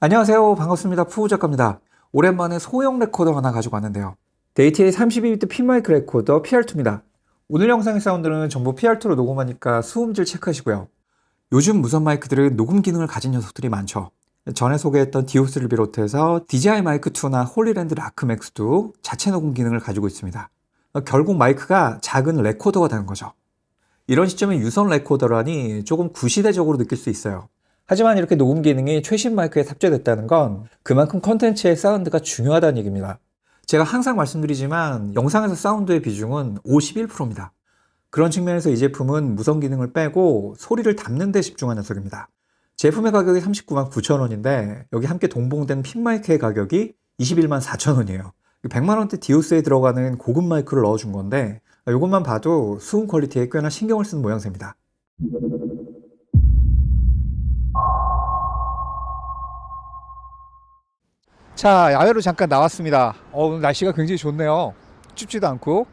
안녕하세요. 반갑습니다. 푸우 작가입니다. 오랜만에 소형 레코더 하나 가지고 왔는데요. 데이트의 32비트 핀마이크 레코더 PR2입니다. 오늘 영상의 사운드는 전부 PR2로 녹음하니까 수음질 체크하시고요. 요즘 무선 마이크들은 녹음 기능을 가진 녀석들이 많죠. 전에 소개했던 디오스를 비롯해서 DJI 마이크 2나 홀리랜드 라크맥스도 자체 녹음 기능을 가지고 있습니다. 결국 마이크가 작은 레코더가 되는 거죠. 이런 시점에 유선 레코더라니 조금 구시대적으로 느낄 수 있어요. 하지만 이렇게 녹음 기능이 최신 마이크에 탑재됐다는 건 그만큼 컨텐츠의 사운드가 중요하다는 얘기입니다. 제가 항상 말씀드리지만 영상에서 사운드의 비중은 51%입니다. 그런 측면에서 이 제품은 무선 기능을 빼고 소리를 담는 데 집중한 녀석입니다. 제품의 가격이 39만 9천 원인데 여기 함께 동봉된 핀 마이크의 가격이 21만 4천 원이에요. 100만 원대 디오스에 들어가는 고급 마이크를 넣어준 건데 이것만 봐도 수음 퀄리티에 꽤나 신경을 쓴 모양새입니다. 자, 야외로 잠깐 나왔습니다. 어, 오늘 날씨가 굉장히 좋네요. 춥지도 않고.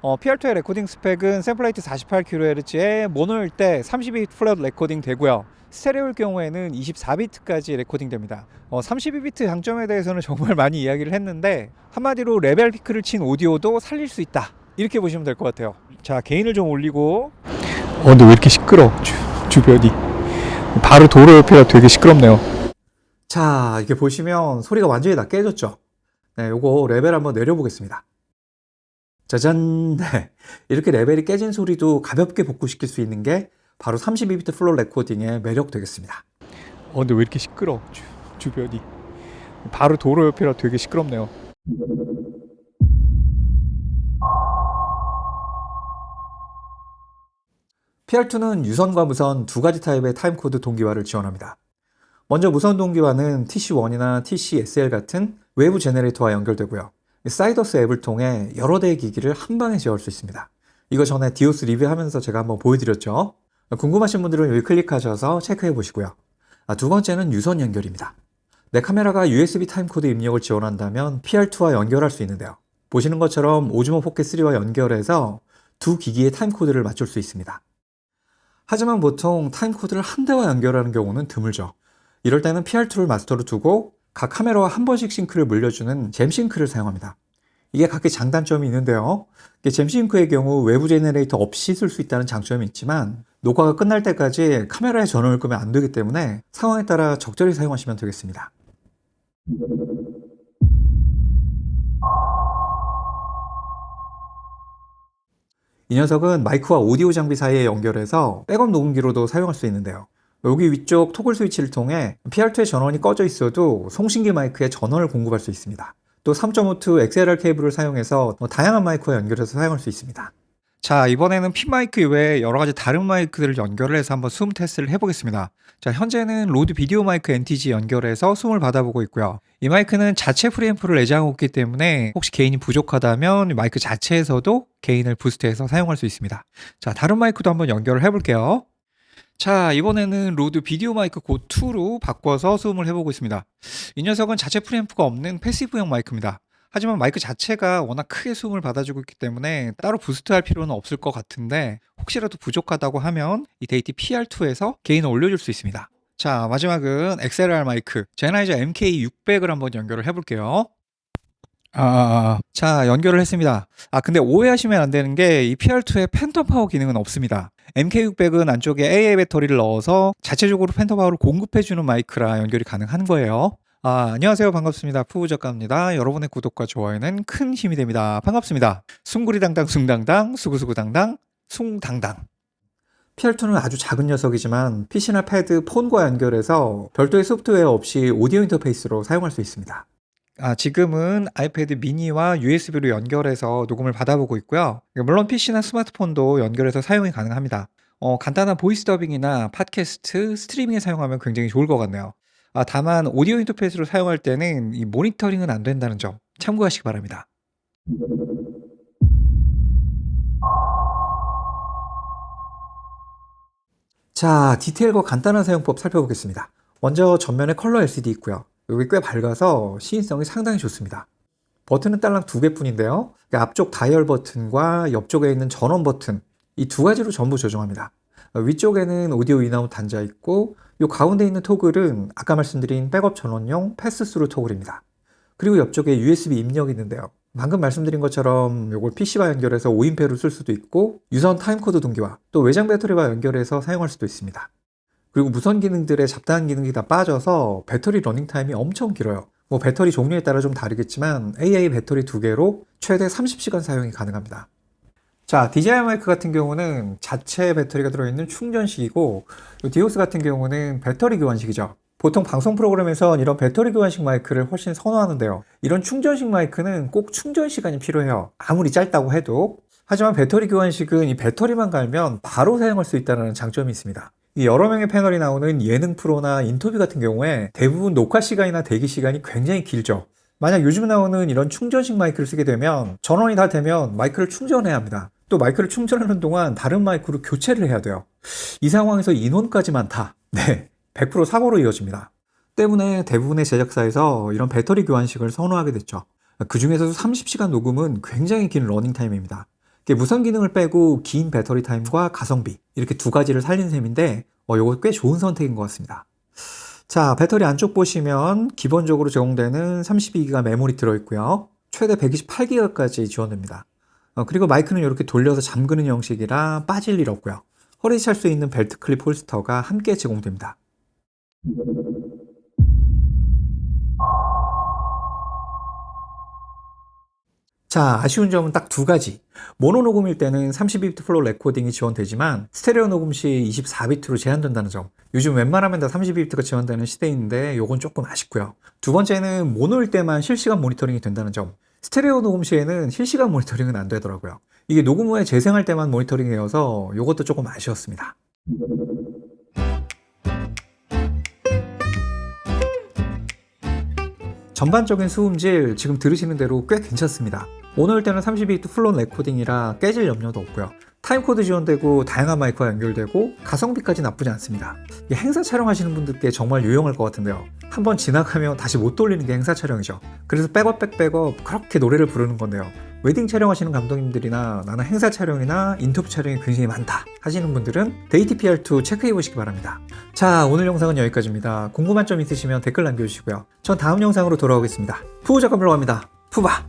어, PR2의 레코딩 스펙은 샘플레이트 48kHz에 모노일 때 32비트 플랫 레코딩 되고요. 스테레오일 경우에는 24비트까지 레코딩 됩니다. 어, 32비트 장점에 대해서는 정말 많이 이야기를 했는데 한마디로 레벨 피크를 친 오디오도 살릴 수 있다. 이렇게 보시면 될 것 같아요. 자, 게인을 좀 올리고 어, 근데 왜 이렇게 시끄러? 주, 주변이 바로 도로 옆이라 되게 시끄럽네요. 자, 이렇게 보시면 소리가 완전히 다 깨졌죠? 네, 요거 레벨 한번 내려보겠습니다. 짜잔! 네. 이렇게 레벨이 깨진 소리도 가볍게 복구시킬 수 있는 게 바로 32비트 플로어 레코딩의 매력 되겠습니다. 어, 근데 왜 이렇게 시끄러? 주, 주변이 바로 도로 옆이라 되게 시끄럽네요. PR2는 유선과 무선 두 가지 타입의 타임코드 동기화를 지원합니다. 먼저 무선 동기화는 TC1이나 TC-SL 같은 외부 제네레이터와 연결되고요. 사이더스 앱을 통해 여러 대의 기기를 한 방에 제어할 수 있습니다. 이거 전에 디오스 리뷰하면서 제가 한번 보여드렸죠. 궁금하신 분들은 여기 클릭하셔서 체크해 보시고요. 아, 두 번째는 유선 연결입니다. 내 카메라가 USB 타임코드 입력을 지원한다면 PR2와 연결할 수 있는데요. 보시는 것처럼 오즈모 포켓 3와 연결해서 두 기기의 타임코드를 맞출 수 있습니다. 하지만 보통 타임코드를 한 대와 연결하는 경우는 드물죠. 이럴 때는 PR2를 마스터로 두고 각 카메라와 한 번씩 싱크를 물려주는 잼싱크를 사용합니다. 이게 각기 장단점이 있는데요. 잼싱크의 경우 외부 제네레이터 없이 쓸 수 있다는 장점이 있지만 녹화가 끝날 때까지 카메라에 전원을 끄면 안 되기 때문에 상황에 따라 적절히 사용하시면 되겠습니다. 이 녀석은 마이크와 오디오 장비 사이에 연결해서 백업 녹음기로도 사용할 수 있는데요. 여기 위쪽 토글 스위치를 통해 PR2의 전원이 꺼져 있어도 송신기 마이크에 전원을 공급할 수 있습니다. 또 3.52 XLR 케이블을 사용해서 다양한 마이크와 연결해서 사용할 수 있습니다. 자, 이번에는 핀 마이크 외에 여러 가지 다른 마이크들을 연결을 해서 한번 숨 테스트를 해보겠습니다. 자, 현재는 로드 비디오 마이크 NTG 연결해서 숨을 받아보고 있고요. 이 마이크는 자체 프리앰프를 내장하고 있기 때문에 혹시 게인이 부족하다면 마이크 자체에서도 게인을 부스트해서 사용할 수 있습니다. 자, 다른 마이크도 한번 연결을 해볼게요. 자, 이번에는 로드 비디오 마이크 고2로 바꿔서 수음을 해보고 있습니다. 이 녀석은 자체 프리앰프가 없는 패시브형 마이크입니다. 하지만 마이크 자체가 워낙 크게 수음을 받아주고 있기 때문에 따로 부스트할 필요는 없을 것 같은데 혹시라도 부족하다고 하면 이 데이티 PR2에서 게인을 올려줄 수 있습니다. 자, 마지막은 XLR 마이크 제나이저 MK600을 한번 연결을 해볼게요. 아, 아, 아. 자, 연결을 했습니다. 아, 근데 오해하시면 안 되는 게 이 PR2에 팬텀 파워 기능은 없습니다. MK600은 안쪽에 AA 배터리를 넣어서 자체적으로 팬텀 파워를 공급해주는 마이크라 연결이 가능한 거예요. 아, 안녕하세요. 반갑습니다. 푸우 작가입니다. 여러분의 구독과 좋아요는 큰 힘이 됩니다. 반갑습니다. 숭구리당당 숭당당 수구수구당당 숭당당 PR2는 아주 작은 녀석이지만 PC나 패드, 폰과 연결해서 별도의 소프트웨어 없이 오디오 인터페이스로 사용할 수 있습니다. 아, 지금은 아이패드 미니와 USB로 연결해서 녹음을 받아보고 있고요. 물론 PC나 스마트폰도 연결해서 사용이 가능합니다. 어, 간단한 보이스 더빙이나 팟캐스트, 스트리밍에 사용하면 굉장히 좋을 것 같네요. 아, 다만 오디오 인터페이스로 사용할 때는 이 모니터링은 안 된다는 점 참고하시기 바랍니다. 자, 디테일과 간단한 사용법 살펴보겠습니다. 먼저 전면에 컬러 LCD 있고요. 여기 꽤 밝아서 시인성이 상당히 좋습니다. 버튼은 딸랑 두 개뿐인데요. 앞쪽 다이얼 버튼과 옆쪽에 있는 전원 버튼 이 두 가지로 전부 조정합니다. 어, 위쪽에는 오디오 인아웃 단자 있고 요 가운데 있는 토글은 아까 말씀드린 백업 전원용 패스스루 토글입니다. 그리고 옆쪽에 USB 입력이 있는데요. 방금 말씀드린 것처럼 요걸 PC와 연결해서 5인패로 쓸 수도 있고 유선 타임코드 동기화 또 외장 배터리와 연결해서 사용할 수도 있습니다. 그리고 무선 기능들의 잡다한 기능이 다 빠져서 배터리 러닝 타임이 엄청 길어요. 뭐 배터리 종류에 따라 좀 다르겠지만 AA 배터리 두 개로 최대 30시간 사용이 가능합니다. 자, DJI 마이크 같은 경우는 자체 배터리가 들어있는 충전식이고 이 디오스 같은 경우는 배터리 교환식이죠. 보통 방송 프로그램에선 이런 배터리 교환식 마이크를 훨씬 선호하는데요. 이런 충전식 마이크는 꼭 충전 시간이 필요해요. 아무리 짧다고 해도. 하지만 배터리 교환식은 이 배터리만 갈면 바로 사용할 수 있다는 장점이 있습니다. 이 여러 명의 패널이 나오는 예능 프로나 인터뷰 같은 경우에 대부분 녹화 시간이나 대기 시간이 굉장히 길죠. 만약 요즘 나오는 이런 충전식 마이크를 쓰게 되면 전원이 다 되면 마이크를 충전해야 합니다. 또 마이크를 충전하는 동안 다른 마이크로 교체를 해야 돼요. 이 상황에서 인원까지 많다. 네. 100% 사고로 이어집니다. 때문에 대부분의 제작사에서 이런 배터리 교환식을 선호하게 됐죠. 그 중에서도 30시간 녹음은 굉장히 긴 러닝 타임입니다. 무선 기능을 빼고 긴 배터리 타임과 가성비 이렇게 두 가지를 살린 셈인데 어, 이거 꽤 좋은 선택인 것 같습니다. 자, 배터리 안쪽 보시면 기본적으로 제공되는 32기가 메모리 들어있고요. 최대 128기가까지 지원됩니다. 어, 그리고 마이크는 이렇게 돌려서 잠그는 형식이라 빠질 일 없고요. 허리 찰 수 있는 벨트 클립 홀스터가 함께 제공됩니다. 자, 아쉬운 점은 딱 두 가지. 모노 녹음일 때는 32비트 플로우 레코딩이 지원되지만 스테레오 녹음 시 24비트로 제한된다는 점. 요즘 웬만하면 다 32비트가 지원되는 시대인데 요건 조금 아쉽고요. 두 번째는 모노일 때만 실시간 모니터링이 된다는 점. 스테레오 녹음 시에는 실시간 모니터링은 안 되더라고요. 이게 녹음 후에 재생할 때만 모니터링이 되어서 요것도 조금 아쉬웠습니다. 전반적인 수음질 지금 들으시는 대로 꽤 괜찮습니다. 오늘 때는 32비트 플론 레코딩이라 깨질 염려도 없고요. 타임코드 지원되고 다양한 마이크와 연결되고 가성비까지 나쁘지 않습니다. 이 행사 촬영하시는 분들께 정말 유용할 것 같은데요. 한번 지나가면 다시 못 돌리는 게 행사 촬영이죠. 그래서 백업 백 백업 그렇게 노래를 부르는 건데요. 웨딩 촬영하시는 감독님들이나 나는 행사 촬영이나 인터뷰 촬영이 굉장히 많다 하시는 분들은 데이티 PR2 체크해 보시기 바랍니다. 자 오늘 영상은 여기까지입니다. 궁금한 점 있으시면 댓글 남겨주시고요. 전 다음 영상으로 돌아오겠습니다. 푸우 작업으로 갑니다. 푸바!